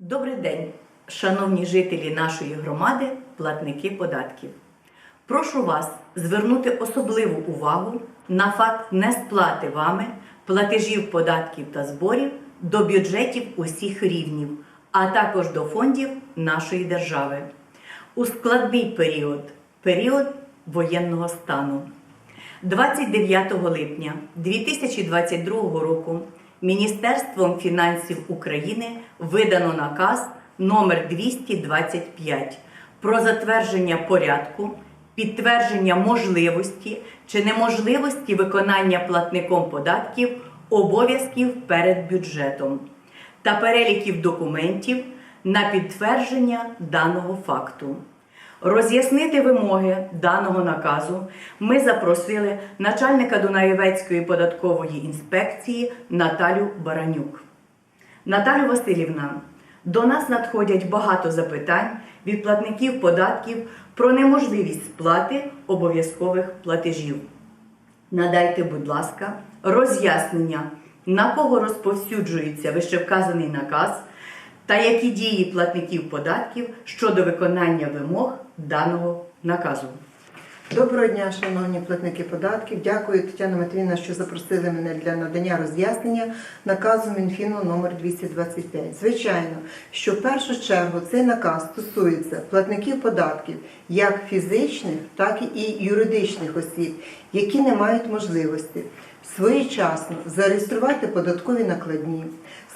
Добрий день, шановні жителі нашої громади, платники податків. Прошу вас звернути особливу увагу на факт несплати вами платежів податків та зборів до бюджетів усіх рівнів, а також до фондів нашої держави у складний період період воєнного стану. 29 липня 2022 року Міністерством фінансів України видано наказ номер 225 про затвердження порядку, підтвердження можливості чи неможливості виконання платником податків обов'язків перед бюджетом та переліків документів на підтвердження даного факту. Роз'яснити вимоги даного наказу ми запросили начальника Дунаєвецької податкової інспекції Наталю Баранюк. Наталю Васильівна, до нас надходять багато запитань від платників податків про неможливість сплати обов'язкових платежів. Надайте, будь ласка, роз'яснення, на кого розповсюджується вищевказаний наказ та які дії платників податків щодо виконання вимог даного наказу. Доброго дня, шановні платники податків. Дякую, Тетяна Матвійна, що запросили мене для надання роз'яснення наказу Мінфіну номер 225. Звичайно, що в першу чергу цей наказ стосується платників податків як фізичних, так і юридичних осіб, які не мають можливості своєчасно зареєструвати податкові накладні,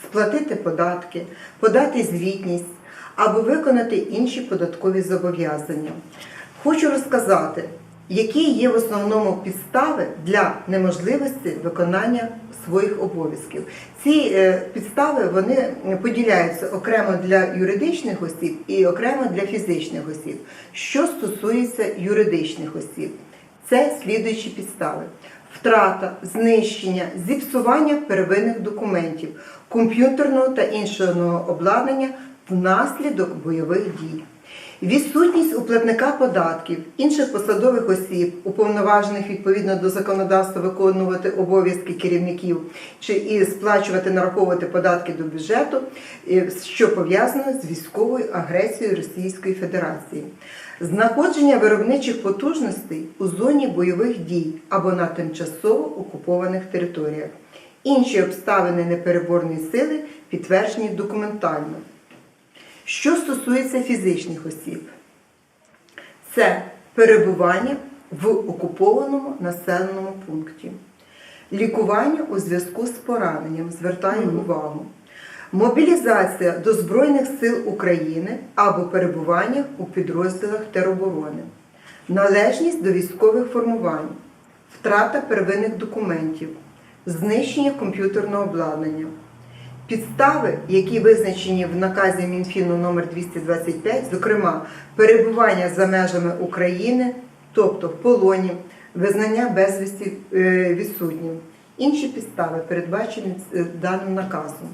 сплатити податки, подати звітність або виконати інші податкові зобов'язання. Хочу розказати, які є в основному підстави для неможливості виконання своїх обов'язків. Ці е, підстави вони поділяються окремо для юридичних осіб і окремо для фізичних осіб. Що стосується юридичних осіб, це слідуючі підстави: втрата, знищення, зіпсування первинних документів, комп'ютерного та іншого обладнання внаслідок бойових дій. Відсутність у платника податків, інших посадових осіб, уповноважених відповідно до законодавства виконувати обов'язки керівників чи і сплачувати нараховувати податки до бюджету, е, що пов'язано з військовою агресією Російської Федерації, знаходження виробничих потужностей у зоні бойових дій або на тимчасово окупованих територіях. Інші обставини непереборної сили підтверджені документально. Що стосується фізичних осіб, це перебування в окупованому населеному пункті, лікування у зв'язку з пораненням, звертаю увагу, мобілізація до Збройних сил України або перебування у підрозділах тероборони, належність до військових формувань, втрата первинних документів, знищення комп'ютерного обладнання. Підстави, які визначені в наказі Мінфіну номер 225, зокрема перебування за межами України, тобто в полоні, визнання безвісті е, відсутнім. Інші підстави передбачені е, даним наказом.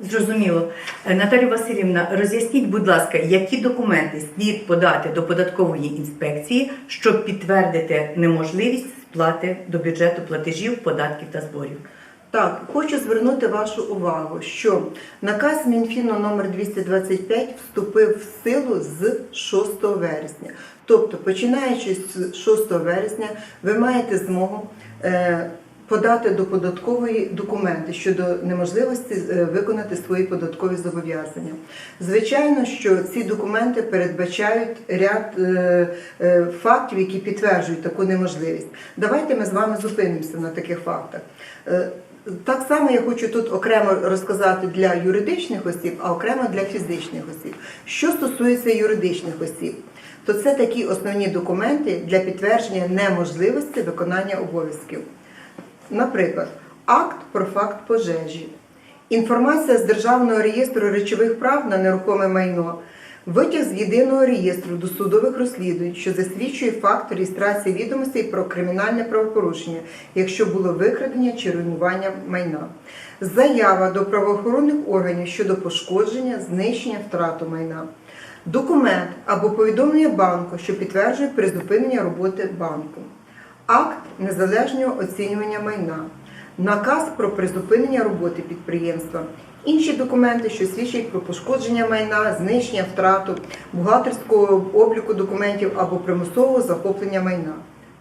Зрозуміло. Е, Наталю Васильівна, роз'ясніть, будь ласка, які документи слід подати до податкової інспекції, щоб підтвердити неможливість сплати до бюджету платежів, податків та зборів? Так, хочу звернути вашу увагу, що наказ Мінфіну номер 225 вступив в силу з 6 вересня. Тобто, починаючи з 6 вересня, ви маєте змогу е, подати до податкової документи щодо неможливості е, виконати свої податкові зобов'язання. Звичайно, що ці документи передбачають ряд е, фактів, які підтверджують таку неможливість. Давайте ми з вами зупинимося на таких фактах. Так само я хочу тут окремо розказати для юридичних осіб, а окремо для фізичних осіб. Що стосується юридичних осіб, то це такі основні документи для підтвердження неможливості виконання обов'язків. Наприклад, акт про факт пожежі, інформація з Державного реєстру речових прав на нерухоме майно, витяг з єдиного реєстру досудових розслідувань, що засвідчує факт реєстрації відомостей про кримінальне правопорушення, якщо було викрадення чи руйнування майна, заява до правоохоронних органів щодо пошкодження, знищення втрату майна. Документ або повідомлення банку, що підтверджує призупинення роботи банку, акт незалежного оцінювання майна, наказ про призупинення роботи підприємства, Інші документи, що свідчать про пошкодження майна, знищення, втрату, бухгалтерського обліку документів або примусового захоплення майна.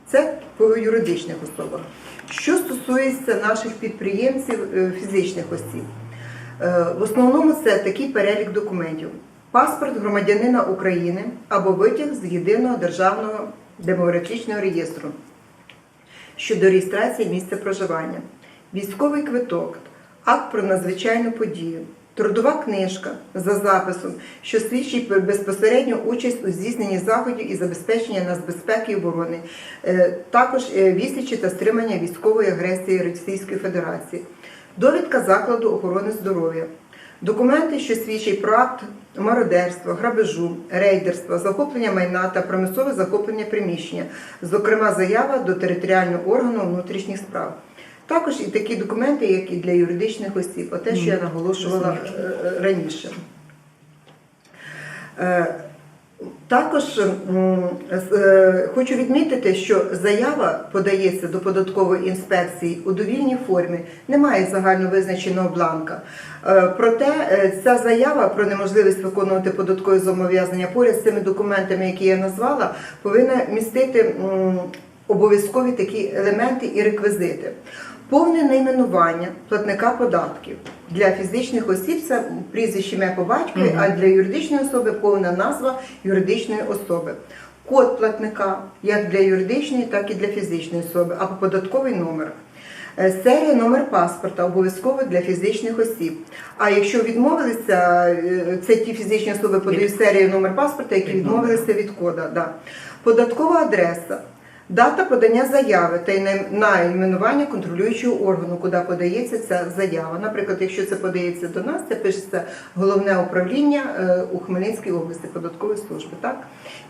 Це по юридичних особах. Що стосується наших підприємців, е, фізичних осіб, Е, в основному це такий перелік документів: паспорт громадянина України або витяг з єдиного державного демографічного реєстру щодо реєстрації місця проживання, військовий квиток, акт про надзвичайну подію, трудова книжка за записом, що свідчить про безпосередню участь у здійсненні заходів і забезпечення нацбезпеки і оборони, Е, також е, відсічі та стримання військової агресії Російської Федерації, довідка закладу охорони здоров'я. Документи, що свідчать про акт мародерства, грабежу, рейдерства, захоплення майна та примусове захоплення приміщення, зокрема заява до територіального органу внутрішніх справ. Також і такі документи, як і для юридичних осіб, оте, що я наголошувала раніше. Також хочу відмітити, що заява подається до податкової інспекції у довільній формі, немає загально визначеного бланка. Е, Проте е, ця заява про неможливість виконувати податкові зобов'язання поряд з цими документами, які я назвала, повинна містити обов'язкові такі елементи і реквізити. Повне найменування платника податків для фізичних осіб це прізвище ім'я по батькові, Мгм. а для юридичної особи повна назва юридичної особи. Код платника як для юридичної, так і для фізичної особи, або податковий номер. Е, Серія номер паспорта обов'язково для фізичних осіб. А якщо відмовилися, е, це ті фізичні особи подають серію номер паспорта, які відмовилися від кода. Да. Податкова адреса. Дата подання заяви та й най- найменування контролюючого органу, куди подається ця заява. Наприклад, якщо це подається до нас, це пишеться головне управління е, у Хмельницькій області податкової служби. Так?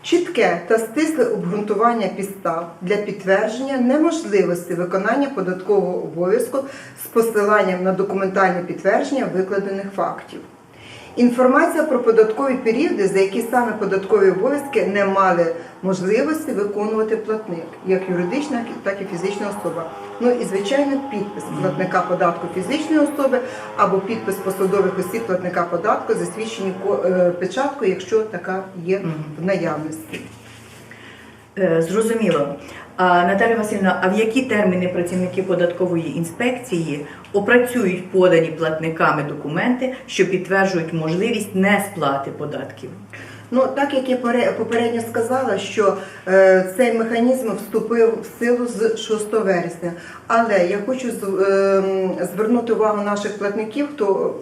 Чітке та стисле обґрунтування підстав для підтвердження неможливості виконання податкового обов'язку з посиланням на документальне підтвердження викладених фактів. Інформація про податкові періоди, за які саме податкові обов'язки не мали можливості виконувати платник, як юридична, так і фізична особа. Ну і звичайно, підпис платника податку фізичної особи або підпис посадових осіб платника податку, засвідчені е, якщо така є в наявності. Е, Зрозуміло. А Наталя Васильівна, а в які терміни працівники податкової інспекції опрацюють подані платниками документи, що підтверджують можливість несплати податків? Ну, так як я попередньо сказала, що е, цей механізм вступив в силу з 6 вересня. Але я хочу з- ем, звернути увагу наших платників, хто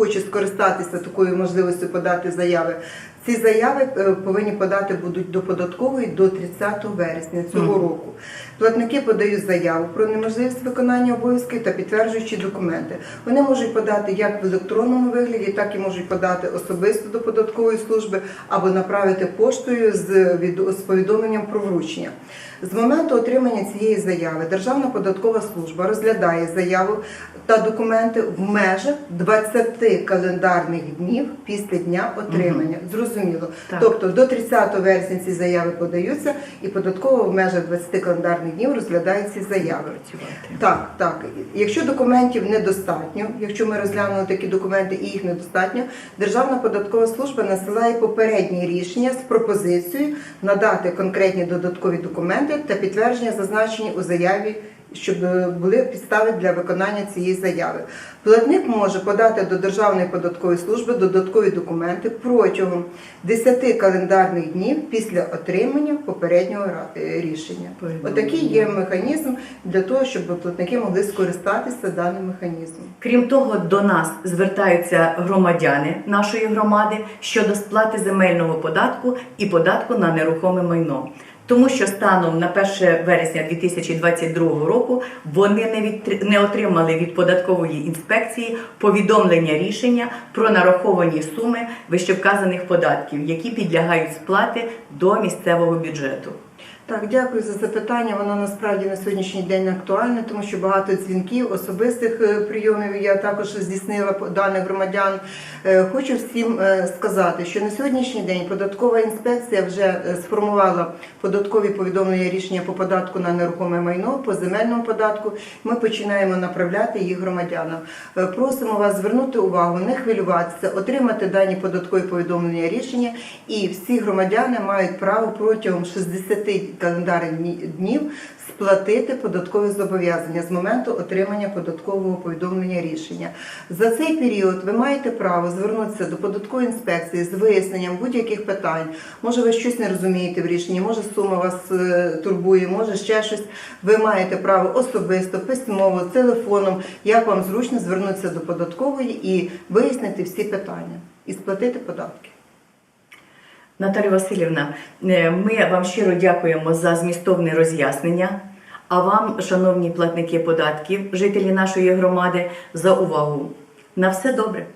хоче скористатися такою можливістю подати заяви. Ці заяви е, повинні подати будуть до податкової до 30 вересня цього року. Платники подають заяву про неможливість виконання обов'язків та підтверджуючі документи. Вони можуть подати як в електронному вигляді, так і можуть подати особисто до податкової служби або направити поштою з повідомленням про вручення. З моменту отримання цієї заяви Державна податкова служба розглядає заяву та документи в межах 20 календарних днів після дня отримання. Зрозуміло. Так. Тобто до 30 вересня ці заяви подаються, і податково в межах 20 календарних днів розглядає ці заяви. Так, так. Якщо документів недостатньо, якщо ми розглянули такі документи і їх недостатньо, Державна податкова служба насилає попереднє рішення з пропозицією надати конкретні додаткові документи та підтвердження зазначені у заяві. Щоб е, були підстави для виконання цієї заяви. Платник може подати до Державної податкової служби додаткові документи протягом 10 календарних днів після отримання попереднього е, рішення. Отакий є механізм для того, щоб платники могли скористатися даним механізмом. Крім того, до нас звертаються громадяни нашої громади щодо сплати земельного податку і податку на нерухоме майно. Тому що станом на 1 вересня 2022 року вони не, від, не отримали від податкової інспекції повідомлення рішення про нараховані суми вищевказаних податків, які підлягають сплати до місцевого бюджету. Так, дякую за запитання. Воно насправді на сьогоднішній день актуальне, тому що багато дзвінків, особистих е, прийомів я також здійснила даних громадян. Е, Хочу всім е, сказати, що на сьогоднішній день податкова інспекція вже сформувала податкові повідомлення рішення по податку на нерухоме майно, по земельному податку. Ми починаємо направляти їх громадянам. Просимо вас звернути увагу, не хвилюватися, отримати дані податкові повідомлення рішення, і всі громадяни мають право протягом 60 календарних днів сплатити податкові зобов'язання з моменту отримання податкового повідомлення рішення. За цей період ви маєте право звернутися до податкової інспекції з виясненням будь-яких питань. Може, ви щось не розумієте в рішенні, може сума вас е, турбує, може ще щось. Ви маєте право особисто, письмово, телефоном, як вам зручно звернутися до податкової і вияснити всі питання і сплатити податки. Наталя Васильівна, е, ми вам щиро дякуємо за змістовне роз'яснення. А вам, шановні платники податків, жителі нашої громади, за увагу. На все добре.